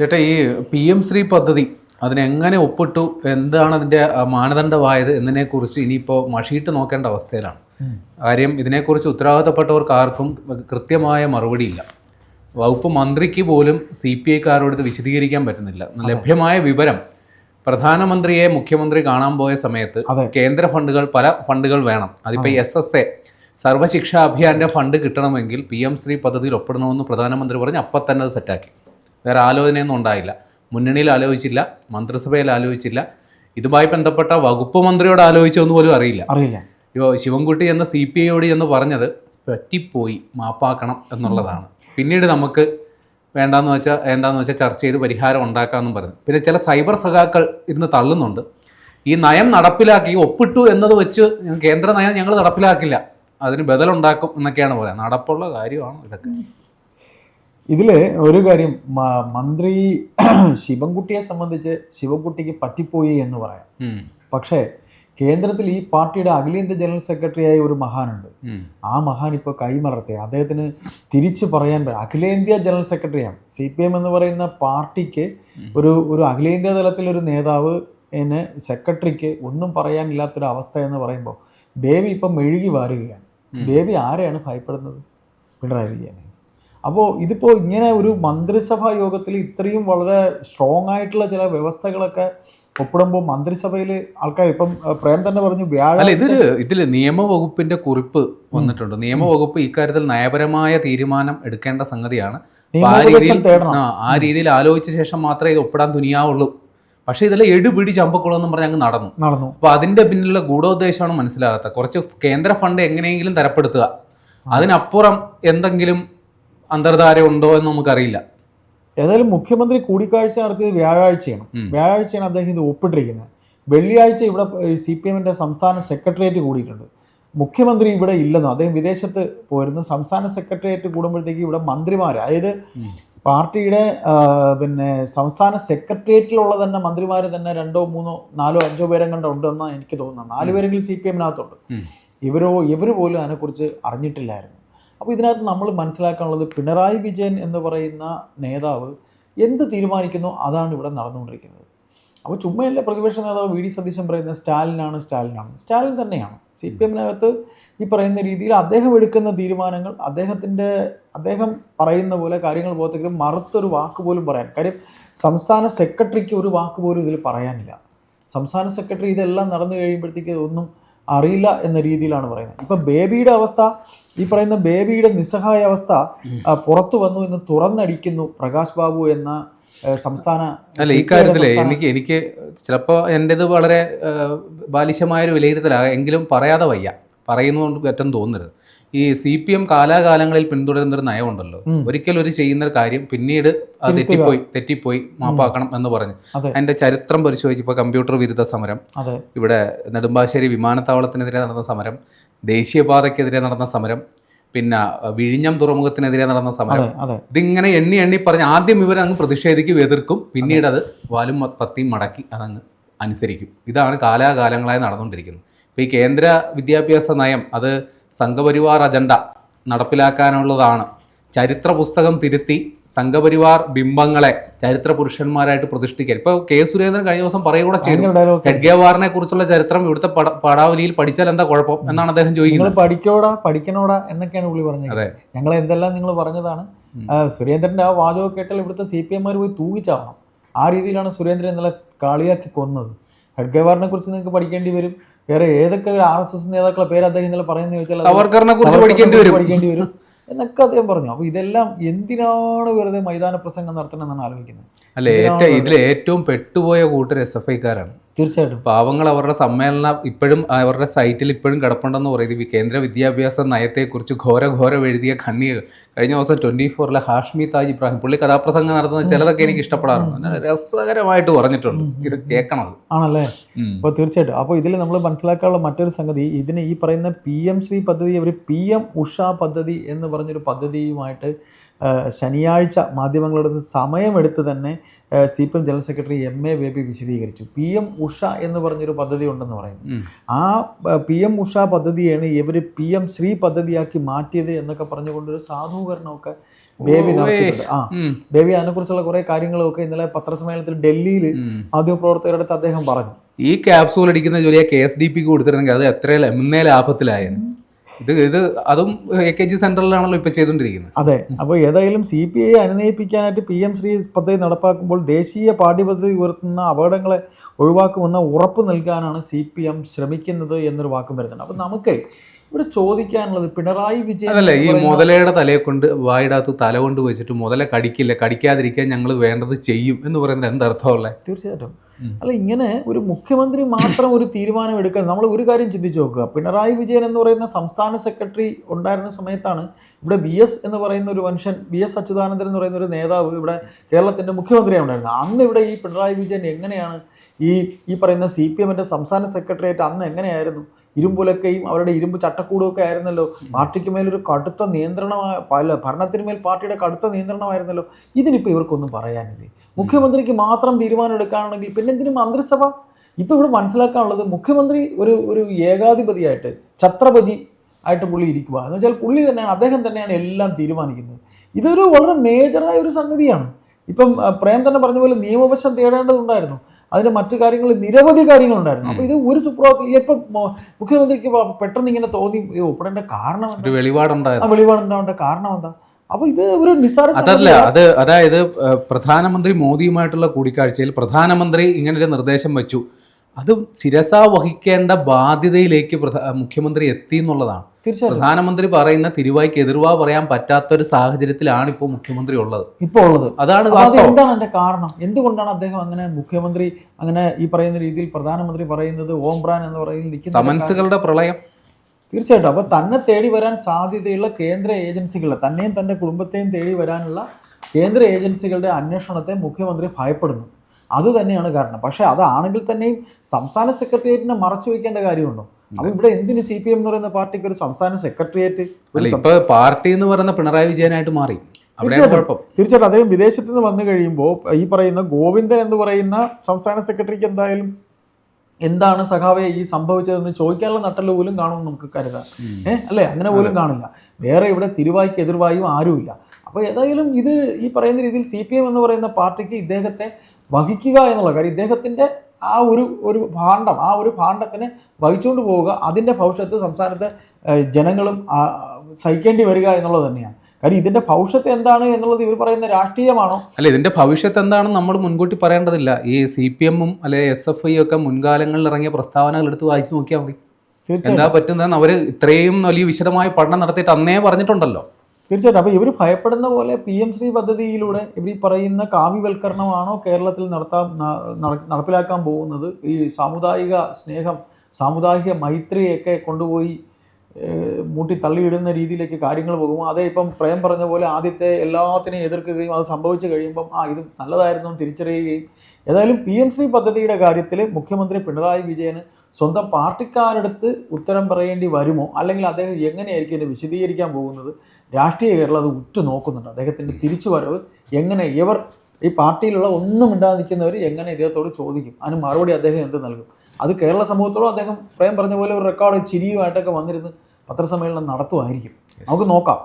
ചേട്ടാ ഈ P M Shri പദ്ധതി അതിനെങ്ങനെ ഒപ്പിട്ടു? എന്താണ് അതിന്റെ മാനദണ്ഡമായത് എന്നതിനെക്കുറിച്ച് ഇനിയിപ്പോൾ മഷീട്ട് നോക്കേണ്ട അവസ്ഥയിലാണ്. കാര്യം ഇതിനെക്കുറിച്ച് ഉത്തരവാദിത്തപ്പെട്ടവർക്ക് ആർക്കും കൃത്യമായ മറുപടിയില്ല. വകുപ്പ് മന്ത്രിക്ക് പോലും സി പി ഐക്കാരോട് ഇത് വിശദീകരിക്കാൻ പറ്റുന്നില്ല. ലഭ്യമായ വിവരം പ്രധാനമന്ത്രിയെ മുഖ്യമന്ത്രി കാണാൻ പോയ സമയത്ത് കേന്ദ്ര ഫണ്ടുകൾ പല ഫണ്ടുകൾ വേണം. അതിപ്പോൾ എസ് എസ് എ സർവശിക്ഷാ അഭിയാന്റെ ഫണ്ട് കിട്ടണമെങ്കിൽ പി എം ശ്രീ പദ്ധതിയിൽ ഒപ്പിടണമെന്ന് പ്രധാനമന്ത്രി പറഞ്ഞ് അപ്പം തന്നെ അത് സെറ്റാക്കി. വേറെ ആലോചനയൊന്നും ഉണ്ടായില്ല. മുന്നണിയിൽ ആലോചിച്ചില്ല മന്ത്രിസഭയിൽ ആലോചിച്ചില്ല. ഇതുമായി ബന്ധപ്പെട്ട വകുപ്പ് മന്ത്രിയോട് ആലോചിച്ചൊന്നും പോലും അറിയില്ല. അറിയില്ല. യോ ശിവൻകുട്ടി എന്ന സി പി ഐയോട് എന്ന് പറഞ്ഞത് പറ്റിപ്പോയി മാപ്പാക്കണം എന്നുള്ളതാണ്. പിന്നീട് നമുക്ക് വേണ്ടാന്ന് വെച്ചാൽ എന്താന്ന് വെച്ചാൽ ചർച്ച ചെയ്ത് പരിഹാരം ഉണ്ടാക്കാമെന്നും പറഞ്ഞു. പിന്നെ ചില സൈബർ സഖാക്കൾ ഇരുന്ന് തള്ളുന്നുണ്ട്. ഈ നയം നടപ്പിലാക്കി ഒപ്പിട്ടു എന്നത് വെച്ച് കേന്ദ്ര നയം ഞങ്ങൾ നടപ്പിലാക്കില്ല. അതിന് ബദലുണ്ടാക്കും എന്നൊക്കെയാണ് പറയുക നടപ്പുള്ള കാര്യമാണ് ഇതൊക്കെ. ഇതിൽ ഒരു കാര്യം മന്ത്രി ശിവൻകുട്ടിയെ സംബന്ധിച്ച് ശിവൻകുട്ടിക്ക് പറ്റിപ്പോയി എന്ന് പറയാം. പക്ഷേ കേന്ദ്രത്തിൽ ഈ പാർട്ടിയുടെ അഖിലേന്ത്യാ ജനറൽ സെക്രട്ടറിയായ ഒരു മഹാനുണ്ട്. ആ മഹാൻ ഇപ്പോൾ കൈമലർത്തി. അദ്ദേഹത്തിന് തിരിച്ചു പറയാൻ പറ്റും അഖിലേന്ത്യാ ജനറൽ സെക്രട്ടറിയാണ്. സി പി എം എന്ന് പറയുന്ന പാർട്ടിക്ക് ഒരു ഒരു അഖിലേന്ത്യാ തലത്തിലൊരു നേതാവ് എന്നെ സെക്രട്ടറിക്ക് ഒന്നും പറയാനില്ലാത്തൊരു അവസ്ഥ എന്ന് പറയുമ്പോൾ ബേബി ഇപ്പം മെഴുകി വാരുകയാണ്. ബേബി ആരെയാണ് ഭയപ്പെടുന്നത്? പിണറായി വിജയനെ. അപ്പോൾ ഇതിപ്പോൾ ഇങ്ങനെ ഒരു മന്ത്രിസഭാ യോഗത്തിൽ ഇത്രയും വളരെ സ്ട്രോങ് ആയിട്ടുള്ള ചില വ്യവസ്ഥകളൊക്കെ ഒപ്പിടുമ്പോൾ മന്ത്രിസഭയിൽ ആൾക്കാർ ഇപ്പം പ്രേം തന്നെ പറഞ്ഞു അല്ല വ്യാഴാഴ്ച ഇതിൽ ഇതിൽ നിയമവകുപ്പിന്റെ കുറിപ്പ് വന്നിട്ടുണ്ട്. നിയമവകുപ്പ് ഇക്കാര്യത്തിൽ നയപരമായ തീരുമാനം എടുക്കേണ്ട സംഗതിയാണ്. ആ രീതിയിൽ ആ രീതിയിൽ ആലോചിച്ച ശേഷം മാത്രമേ ഇത് ഒപ്പിടാൻ തുനിയാവുള്ളൂ. പക്ഷേ ഇതിലെ എടുപിടി ചമ്പക്കുളമെന്നും പറഞ്ഞ് അങ്ങ് നടന്നു. നടന്നു. അപ്പൊ അതിന്റെ പിന്നിലുള്ള ഗൂഢോദ്ദേശമാണ് മനസ്സിലാകാത്ത കുറച്ച് കേന്ദ്ര ഫണ്ട് എങ്ങനെയെങ്കിലും തരപ്പെടുത്തുക. അതിനപ്പുറം എന്തെങ്കിലും അന്തർധാര ഉണ്ടോ എന്ന് നമുക്കറിയില്ല. ഏതായാലും മുഖ്യമന്ത്രി കൂടിക്കാഴ്ച നടത്തിയത് വ്യാഴാഴ്ചയാണ്. വ്യാഴാഴ്ചയാണ് അദ്ദേഹം ഇത് ഒപ്പിട്ടിരിക്കുന്നത്. വെള്ളിയാഴ്ച ഇവിടെ സി പി എമ്മിന്റെ സംസ്ഥാന സെക്രട്ടേറിയറ്റ് കൂടിയിട്ടുണ്ട്. മുഖ്യമന്ത്രി ഇവിടെ ഇല്ലെന്നോ അദ്ദേഹം വിദേശത്ത് പോയിരുന്നു. സംസ്ഥാന സെക്രട്ടേറിയറ്റ് കൂടുമ്പോഴത്തേക്ക് ഇവിടെ മന്ത്രിമാർ അതായത് പാർട്ടിയുടെ പിന്നെ സംസ്ഥാന സെക്രട്ടേറിയറ്റിലുള്ള തന്നെ മന്ത്രിമാർ തന്നെ രണ്ടോ മൂന്നോ നാലോ അഞ്ചോ പേരും കണ്ട ഉണ്ടെന്നാണ് എനിക്ക് തോന്നുന്നത്. നാല് പേരെങ്കിലും സി പി എമ്മിനകത്തുണ്ട്. ഇവരോ ഇവർ പോലും അതിനെക്കുറിച്ച് അറിഞ്ഞിട്ടില്ലായിരുന്നു. അപ്പോൾ ഇതിനകത്ത് നമ്മൾ മനസ്സിലാക്കാനുള്ളത് പിണറായി വിജയൻ എന്ന് പറയുന്ന നേതാവ് എന്ത് തീരുമാനിക്കുന്നു അതാണ് ഇവിടെ നടന്നുകൊണ്ടിരിക്കുന്നത്. അപ്പോൾ ചുമ്മയല്ല പ്രതിപക്ഷ നേതാവ് വി ഡി സതീശൻ പറയുന്നത് സ്റ്റാലിനാണ് സ്റ്റാലിനാണ്. സ്റ്റാലിൻ തന്നെയാണ്. സി പി എമ്മിനകത്ത് ഈ പറയുന്ന രീതിയിൽ അദ്ദേഹം എടുക്കുന്ന തീരുമാനങ്ങൾ അദ്ദേഹത്തിന്റെ അദ്ദേഹം പറയുന്ന പോലെ കാര്യങ്ങൾ പോകത്തെങ്കിലും മറുത്തൊരു വാക്ക് പോലും പറയാൻ. കാര്യം സംസ്ഥാന സെക്രട്ടറിക്ക് ഒരു വാക്ക് പോലും ഇതിൽ പറയാനില്ല. സംസ്ഥാന സെക്രട്ടറി ഇതെല്ലാം നടന്നു കഴിയുമ്പോഴത്തേക്ക് ഇതൊന്നും അറിയില്ല എന്ന രീതിയിലാണ് പറയുന്നത്. ഇപ്പം ബേബിയുടെ അവസ്ഥ ഈ പറയുന്ന ബേബിയുടെ നിസ്സഹായ അവസ്ഥ പുറത്തു വന്നു എന്ന് തുറന്നടിക്കുന്നു പ്രകാശ് ബാബു എന്ന സംസ്ഥാന അല്ല ഈ കാര്യത്തിൽ എനിക്ക് എനിക്ക് ചിലപ്പോൾ എന്റെത് വളരെ ബാലിശമായൊരു വിലയിരുത്തലാകാം എങ്കിലും പറയാതെ വയ്യ. പറയുന്നതുകൊണ്ട് പറ്റും തോന്നരുത്. ഈ സി പി എം കാലാകാലങ്ങളിൽ പിന്തുടരുന്ന ഒരു നയമുണ്ടല്ലോ. ഒരിക്കലും ഒരിക്കൽ ഒരു ചെയ്യുന്ന ഒരു കാര്യം പിന്നീട് അത്. തെറ്റിപ്പോയി തെറ്റിപ്പോയി മാപ്പാക്കണം എന്ന് പറഞ്ഞു. അതെ. അതിന്റെ ചരിത്രം പരിശോധിച്ചപ്പോൾ കമ്പ്യൂട്ടർ വിരുദ്ധ സമരം ഇവിടെ നെടുമ്പാശ്ശേരി വിമാനത്താവളത്തിനെതിരെ നടന്ന സമരം ദേശീയപാതയ്ക്കെതിരെ നടന്ന സമരം പിന്നെ വിഴിഞ്ഞം തുറമുഖത്തിനെതിരെ നടന്ന സമരം. ഇതിങ്ങനെ എണ്ണി എണ്ണി പറഞ്ഞ് ആദ്യം ഇവർ അങ്ങ് പ്രതിഷേധിക്കും എതിർക്കും. പിന്നീട് അത്. വാലും പത്തിയും മടക്കി അതങ്ങ് അനുസരിക്കും. ഇതാണ് കാലാകാലങ്ങളായി നടന്നുകൊണ്ടിരിക്കുന്നത്. ഇപ്പോൾ ഈ കേന്ദ്ര വിദ്യാഭ്യാസ നയം അത് സംഘപരിവാർ അജണ്ട നടപ്പിലാക്കാനുള്ളതാണ്. ചരിത്ര പുസ്തകം തിരുത്തി സംഘപരിവാർ ബിംബങ്ങളെ ചരിത്ര പുരുഷന്മാരായിട്ട് പ്രതിഷ്ഠിക്കാൻ. ഇപ്പോൾ കെ സുരേന്ദ്രൻ കഴിഞ്ഞ ദിവസം പറയുകൂടെ ചെയ്തു. ഹെഡ്ഗേവാറിനെ കുറിച്ചുള്ള ചരിത്രം ഇവിടുത്തെ പാടാവലിയിൽ പഠിച്ചാൽ എന്താ കുഴപ്പം എന്നാണ് അദ്ദേഹം ചോദിക്കുന്നത്. പഠിക്കോടാ പഠിക്കണോടാ എന്നൊക്കെയാണ് പുള്ളി പറഞ്ഞത്. അതെ. ഞങ്ങൾ എന്തെല്ലാം നിങ്ങൾ പറഞ്ഞതാണ്. സുരേന്ദ്രന്റെ ആ വാചകം കേട്ടാൽ ഇവിടുത്തെ സി പി എംമാർ പോയി തൂങ്ങിച്ചാവണം. ആ രീതിയിലാണ് സുരേന്ദ്രൻ ഇന്നലെ കാളിയാക്കി കൊന്നത്. ഹെഡ്ഗേവാറിനെ കുറിച്ച് നിങ്ങൾക്ക് പഠിക്കേണ്ടി വരും. വേറെ ഏതൊക്കെ ആർ എസ് എസ് നേതാക്കളെ പേര് അദ്ദേഹം ഇന്നലെ പറയുന്നത് ചോദിച്ചാൽ സവർക്കറിനെ കുറിച്ച് പഠിക്കേണ്ടി വരും. പഠിക്കേണ്ടി വരും. എന്നൊക്കെ അദ്ദേഹം പറഞ്ഞു. അപ്പോൾ ഇതെല്ലാം എന്തിനാണ് വെറുതെ മൈതാന പ്രസംഗം നടത്തണമെന്നാണ് ആലോചിക്കുന്നത്. അല്ല ഏറ്റവും ഇതിൽ ഏറ്റവും പെട്ടുപോയ കൂട്ടർ എസ് എഫ് ഐക്കാരാണ്. തീർച്ചയായിട്ടും. പാവങ്ങൾ അവരുടെ സമ്മേളനം ഇപ്പോഴും അവരുടെ സൈറ്റിൽ ഇപ്പോഴും കിടപ്പുണ്ടെന്ന് പറയുന്നത് ഈ കേന്ദ്ര വിദ്യാഭ്യാസ നയത്തെക്കുറിച്ച് ഘോര ഘോരം എഴുതിയ ഖണ്ണികൾ കഴിഞ്ഞ ദിവസം ട്വന്റി ഫോറിലെ ഹാഷ്മി താജ് ഇബ്രാഹിം പുള്ളി കഥാപ്രസംഗം നടത്തുന്ന ചിലതൊക്കെ എനിക്ക് ഇഷ്ടപ്പെടാറുണ്ട്. രസകരമായിട്ട് പറഞ്ഞിട്ടുണ്ട്. ഇത് കേൾക്കണത്. ആണല്ലേ? അപ്പോൾ തീർച്ചയായിട്ടും. അപ്പോൾ ഇതിൽ നമ്മൾ മനസ്സിലാക്കാനുള്ള മറ്റൊരു സംഗതി ഇതിന് ഈ പറയുന്ന പി എം ശ്രീ പദ്ധതി അവർ പി എം ഉഷ പദ്ധതി എന്ന് പറഞ്ഞൊരു പദ്ധതിയുമായിട്ട് ശനിയാഴ്ച മാധ്യമങ്ങളുടെ സമയമെടുത്ത് തന്നെ C P M general secretary M A Baby വിശദീകരിച്ചു. പി എം ഉഷ എന്ന് പറഞ്ഞൊരു പദ്ധതി ഉണ്ടെന്ന് പറയുന്നു. ആ പി എം ഉഷ പദ്ധതിയാണ് ഇവർ പി എം ശ്രീ പദ്ധതിയാക്കി മാറ്റിയത് എന്നൊക്കെ പറഞ്ഞുകൊണ്ടൊരു സാധൂകരണമൊക്കെ ബേബി നടത്തിയിട്ടുണ്ട്. ആ. ബേബി അതിനെക്കുറിച്ചുള്ള കുറേ കാര്യങ്ങളൊക്കെ ഇന്നലെ പത്രസമ്മേളനത്തിൽ ഡൽഹിയിൽ. മാധ്യമപ്രവർത്തകരുടെ അടുത്ത് അദ്ദേഹം പറഞ്ഞു. ഈ ക്യാപ്സൂൾ അടിക്കുന്ന ജോലിയെ കെ എസ് ഡി പിക്ക് കൊടുത്തിരുന്നെങ്കിൽ അത് എത്ര എന്നേ ലാഭത്തിലായേനെ ഇത് ഇത് അതും എ കെ ജി സെന്ററിലാണല്ലോ ഇപ്പൊ ചെയ്തുകൊണ്ടിരിക്കുന്നത് അതെ. അപ്പോൾ ഏതായാലും സി പി ഐ അനുനയിപ്പിക്കാനായിട്ട് പി എം ശ്രീ പദ്ധതി നടപ്പാക്കുമ്പോൾ ദേശീയ പാഠ്യപദ്ധതി ഉയർത്തുന്ന അപകടങ്ങളെ ഒഴിവാക്കുമെന്ന ഉറപ്പ് നൽകാനാണ് സി പി എം ശ്രമിക്കുന്നത് എന്നൊരു വാക്കും വരുന്നുണ്ട്. അപ്പോൾ നമുക്ക് ഇവിടെ ചോദിക്കാനുള്ളത് പിണറായി വിജയൻ അതല്ല ഈ മുതലയുടെ തലയെ കൊണ്ട് വായിടാത്ത് തല കൊണ്ട് വെച്ചിട്ട് മുതല കടിക്കില്ല കടിക്കാതിരിക്കാൻ ഞങ്ങൾ വേണ്ടത് ചെയ്യും എന്ന് പറയുന്നത് എന്തർത്ഥമുള്ളത് തീർച്ചയായിട്ടും. അല്ല ഇങ്ങനെ ഒരു മുഖ്യമന്ത്രി മാത്രം ഒരു തീരുമാനം എടുക്കാൻ നമ്മൾ ഒരു കാര്യം ചിന്തിച്ചു നോക്കുക. പിണറായി വിജയൻ എന്ന് പറയുന്ന സംസ്ഥാന സെക്രട്ടറി ഉണ്ടായിരുന്ന സമയത്താണ് ഇവിടെ ബി എസ് എന്ന് പറയുന്ന ഒരു മനുഷ്യൻ ബി എസ് അച്യുതാനന്ദൻ എന്ന് പറയുന്ന ഒരു നേതാവ് ഇവിടെ കേരളത്തിന്റെ മുഖ്യമന്ത്രിയാണ് ഉണ്ടായിരുന്നത്. അന്ന് ഇവിടെ ഈ പിണറായി വിജയൻ എങ്ങനെയാണ് ഈ ഈ പറയുന്ന സി പി എമ്മിന്റെ സംസ്ഥാന സെക്രട്ടേറിയറ്റ് അന്ന് എങ്ങനെയായിരുന്നു? ഇരുമ്പുലക്കയും അവരുടെ ഇരുമ്പ് ചട്ടക്കൂടും ഒക്കെ ആയിരുന്നല്ലോ. പാർട്ടിക്ക് മേലൊരു കടുത്ത നിയന്ത്രണമായ പല ഭരണത്തിന് മേൽ പാർട്ടിയുടെ കടുത്ത നിയന്ത്രണമായിരുന്നല്ലോ. ഇതിനിപ്പോൾ ഇവർക്കൊന്നും പറയാനില്ലേ? മുഖ്യമന്ത്രിക്ക് മാത്രം തീരുമാനം എടുക്കാനാണെങ്കിൽ പിന്നെ എന്തിനും മന്ത്രിസഭ? ഇപ്പോൾ ഇവിടെ മനസ്സിലാക്കാനുള്ളത് മുഖ്യമന്ത്രി ഒരു ഒരു ഏകാധിപതിയായിട്ട് ഛത്രപതി ആയിട്ട് പുള്ളി ഇരിക്കുക എന്ന് വെച്ചാൽ പുള്ളി തന്നെയാണ് അദ്ദേഹം തന്നെയാണ് എല്ലാം തീരുമാനിക്കുന്നത്. ഇതൊരു വളരെ മേജറായ ഒരു സംഗതിയാണ്. ഇപ്പം പ്രേം തന്നെ പറഞ്ഞ പോലെ നിയമവശം തേടേണ്ടതുണ്ടായിരുന്നു. അതിന് മറ്റു കാര്യങ്ങൾ നിരവധി കാര്യങ്ങളുണ്ടായിരുന്നു. അപ്പോൾ ഇത് ഒരു സുപ്രഭാതത്തിൽ ഇപ്പം മുഖ്യമന്ത്രിക്ക് പെട്ടെന്ന് ഇങ്ങനെ തോന്നി ഒപ്പിടേണ്ട കാരണം ആ വെളിപാടുണ്ടാവേണ്ട കാരണം എന്താ? അപ്പൊ ഇത് ഒരു നിസ്സാര അതല്ല. അത് അതായത് പ്രധാനമന്ത്രി മോദിയുമായിട്ടുള്ള കൂടിക്കാഴ്ചയിൽ പ്രധാനമന്ത്രി ഇങ്ങനൊരു നിർദ്ദേശം വെച്ചു. അത് ശിരസ വഹിക്കേണ്ട ബാധ്യതയിലേക്ക് പ്രധാ- മുഖ്യമന്ത്രി എത്തി എന്നുള്ളതാണ്. തീർച്ചയായും പ്രധാനമന്ത്രി പറയുന്ന തിരുവായ്ക്ക് എതിർവാ പറയാൻ പറ്റാത്ത ഒരു സാഹചര്യത്തിലാണ് ഇപ്പോൾ മുഖ്യമന്ത്രി ഉള്ളത്. ഇപ്പോൾ ഉള്ളത്. അതാണ് എന്താണ് അതിന്റെ കാരണം? എന്തുകൊണ്ടാണ് അദ്ദേഹം അങ്ങനെ മുഖ്യമന്ത്രി അങ്ങനെ ഈ പറയുന്ന രീതിയിൽ പ്രധാനമന്ത്രി പറയുന്നത് ഓംബ്രാൻ എന്ന് പറയുന്നത് സമൻസുകളുടെ പ്രളയം. തീർച്ചയായിട്ടും. അപ്പൊ തന്നെ തേടി വരാൻ സാധ്യതയുള്ള കേന്ദ്ര ഏജൻസികളെ തന്നെയും തന്റെ കുടുംബത്തെയും തേടി വരാനുള്ള കേന്ദ്ര ഏജൻസികളുടെ അന്വേഷണത്തെ മുഖ്യമന്ത്രി ഭയപ്പെടുന്നു. അത് തന്നെയാണ് കാരണം. പക്ഷേ അതാണെങ്കിൽ തന്നെയും സംസ്ഥാന സെക്രട്ടേറിയറ്റിനെ മറച്ചു വെക്കേണ്ട കാര്യമുണ്ടോ? അപ്പൊ ഇവിടെ എന്തിന് സി പി എം എന്ന് പറയുന്ന പാർട്ടിക്ക് ഒരു സംസ്ഥാന സെക്രട്ടേറിയറ്റ് ഇപ്പൊ പാർട്ടി എന്ന് പറയുന്ന പിണറായി വിജയനായിട്ട് മാറി. തീർച്ചയായിട്ടും. അദ്ദേഹം വിദേശത്ത് നിന്ന് വന്നു കഴിയുമ്പോൾ ഈ പറയുന്ന ഗോവിന്ദൻ എന്ന് പറയുന്ന സംസ്ഥാന സെക്രട്ടറിക്ക് എന്തായാലും എന്താണ് സഖാവെ ഈ സംഭവിച്ചതെന്ന് ചോദിക്കാനുള്ള നട്ടൽ പോലും കാണുമെന്ന് നമുക്ക് കരുതാം. ഏഹ് അല്ലേ? അങ്ങനെ പോലും കാണില്ല. വേറെ ഇവിടെ തിരുവായ്ക്ക് എതിർവായും ആരുമില്ല. അപ്പോൾ ഏതായാലും ഇത് ഈ പറയുന്ന രീതിയിൽ സി പി എം എന്ന് പറയുന്ന പാർട്ടിക്ക് ഇദ്ദേഹത്തെ വഹിക്കുക എന്നുള്ള കാര്യം ഇദ്ദേഹത്തിന്റെ ആ ഒരു ഒരു ഭാണ്ഡം ആ ഒരു ഭാണ്ഡത്തിനെ വഹിച്ചുകൊണ്ട് പോവുക അതിന്റെ ഭവിഷ്യത്ത് സംസ്ഥാനത്തെ ജനങ്ങളും സഹിക്കേണ്ടി വരിക എന്നുള്ളത് തന്നെയാണ്. കാര്യം ഇതിന്റെ ഭവിഷ്യത്ത് എന്താണ് എന്നുള്ളത് ഇവർ പറയുന്ന രാഷ്ട്രീയമാണോ? അല്ല ഇതിന്റെ ഭവിഷ്യത്ത് എന്താണെന്ന് നമ്മൾ മുൻകൂട്ടി പറയേണ്ടതില്ല. ഈ സി പി എമ്മും അല്ലെ എസ് എഫ് ഐ ഒക്കെ മുൻകാലങ്ങളിൽ ഇറങ്ങിയ പ്രസ്താവനകൾ എടുത്ത് വായിച്ചു നോക്കിയാൽ മതി. എന്താ പറ്റുന്നതെന്ന് അവർ ഇത്രയും വലിയ വിശദമായ പഠനം നടത്തിയിട്ട് അന്നേ പറഞ്ഞിട്ടുണ്ടല്ലോ. തീർച്ചയായിട്ടും. അപ്പോൾ ഇവർ ഭയപ്പെടുന്ന പോലെ പി എം ശ്രീ പദ്ധതിയിലൂടെ ഇവർ പറയുന്ന കാവ്യവൽക്കരണമാണോ കേരളത്തിൽ നടത്താൻ നട- നടപ്പിലാക്കാൻ പോകുന്നത്? ഈ സാമുദായിക സ്നേഹം സാമുദായിക മൈത്രിയൊക്കെ കൊണ്ടുപോയി മൂട്ടി തള്ളിയിടുന്ന രീതിയിലേക്ക് കാര്യങ്ങൾ പോകുമോ? അതേ ഇപ്പം പ്രേം പറഞ്ഞ പോലെ ആദ്യത്തെ എല്ലാത്തിനെയും എതിർക്കുകയും അത് സംഭവിച്ചു കഴിയുമ്പം ആ ഇത് നല്ലതായിരുന്നു തിരിച്ചറിയുകയും. ഏതായാലും പി എം ശ്രീ പദ്ധതിയുടെ കാര്യത്തിൽ മുഖ്യമന്ത്രി പിണറായി വിജയന് സ്വന്തം പാർട്ടിക്കാരടുത്ത് ഉത്തരം പറയേണ്ടി വരുമോ? അല്ലെങ്കിൽ അദ്ദേഹം എങ്ങനെയായിരിക്കും ഇതിനെ വിശദീകരിക്കാൻ പോകുന്നത്? രാഷ്ട്രീയ കേരളം അത് ഉറ്റു നോക്കുന്നുണ്ട്. അദ്ദേഹത്തിന്റെ തിരിച്ചുവരവ് എങ്ങനെ ഇവർ ഈ പാർട്ടിയിലുള്ള ഒന്നും മിണ്ടാതെ നിൽക്കുന്നവർ എങ്ങനെ ഇദ്ദേഹത്തോട് ചോദിക്കും? അതിന് മറുപടി അദ്ദേഹം എന്ത് നൽകും? അത് കേരള സമൂഹത്തോടും അദ്ദേഹം പ്രേം പറഞ്ഞ പോലെ ഒരു റെക്കോർഡ് ചിരിയുമായിട്ടൊക്കെ വന്നിരുന്ന് പത്രസമ്മേളനം നടത്തുമായിരിക്കും. നമുക്ക് നോക്കാം.